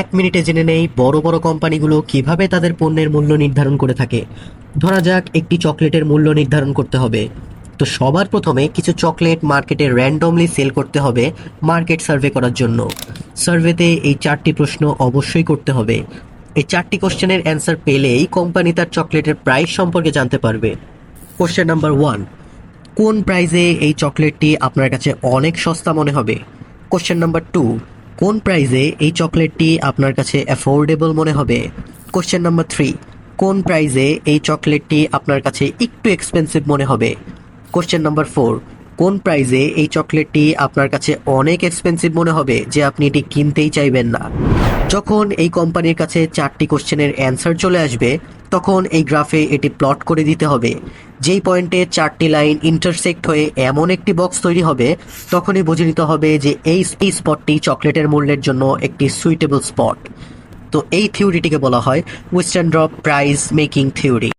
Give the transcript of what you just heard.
এক মিনিটে জেনে নেই বড় বড় কোম্পানিগুলো কীভাবে তাদের পণ্যের মূল্য নির্ধারণ করে থাকে। ধরা যাক, একটি চকলেটের মূল্য নির্ধারণ করতে হবে। তো সবার প্রথমে কিছু চকলেট মার্কেটে র্যান্ডমলি সেল করতে হবে মার্কেট সার্ভে করার জন্য। সার্ভেতে এই চারটি প্রশ্ন অবশ্যই করতে হবে। এই চারটি কোশ্চেনের অ্যান্সার পেলেই কোম্পানি তার চকলেটের প্রাইস সম্পর্কে জানতে পারবে। কোশ্চেন নাম্বার ওয়ান, কোন প্রাইজে এই চকলেটটি আপনার কাছে অনেক সস্তা মনে হবে? কোশ্চেন নাম্বার টু কোন প্রাইজে এই চকলেটটি আপনার কাছে অ্যাফোর্ডেবল মনে হবে? কোশ্চেন নাম্বার থ্রি কোন প্রাইজে এই চকলেটটি আপনার কাছে একটু এক্সপেন্সিভ মনে হবে? কোশ্চেন নাম্বার ফোর কোন প্রাইজে এই চকলেটটি আপনার কাছে অনেক এক্সপেন্সিভ মনে হবে যে আপনি এটি কিনতেই চাইবেন না। যখন এই কোম্পানির কাছে চারটি কোশ্চেনের অ্যান্সার চলে আসবে, তখন এই গ্রাফে এটি প্লট করে দিতে হবে। যেই পয়েন্টে চারটি লাইন ইন্টারসেক্ট হয়ে এমন একটি বক্স তৈরি হবে, তখনই বুঝে নিতে হবে যে এই স্পটটি চকলেটের মূল্যের জন্য একটি সুইটেবল স্পট তো এই থিওরিটিকে বলা হয় western drop price making theory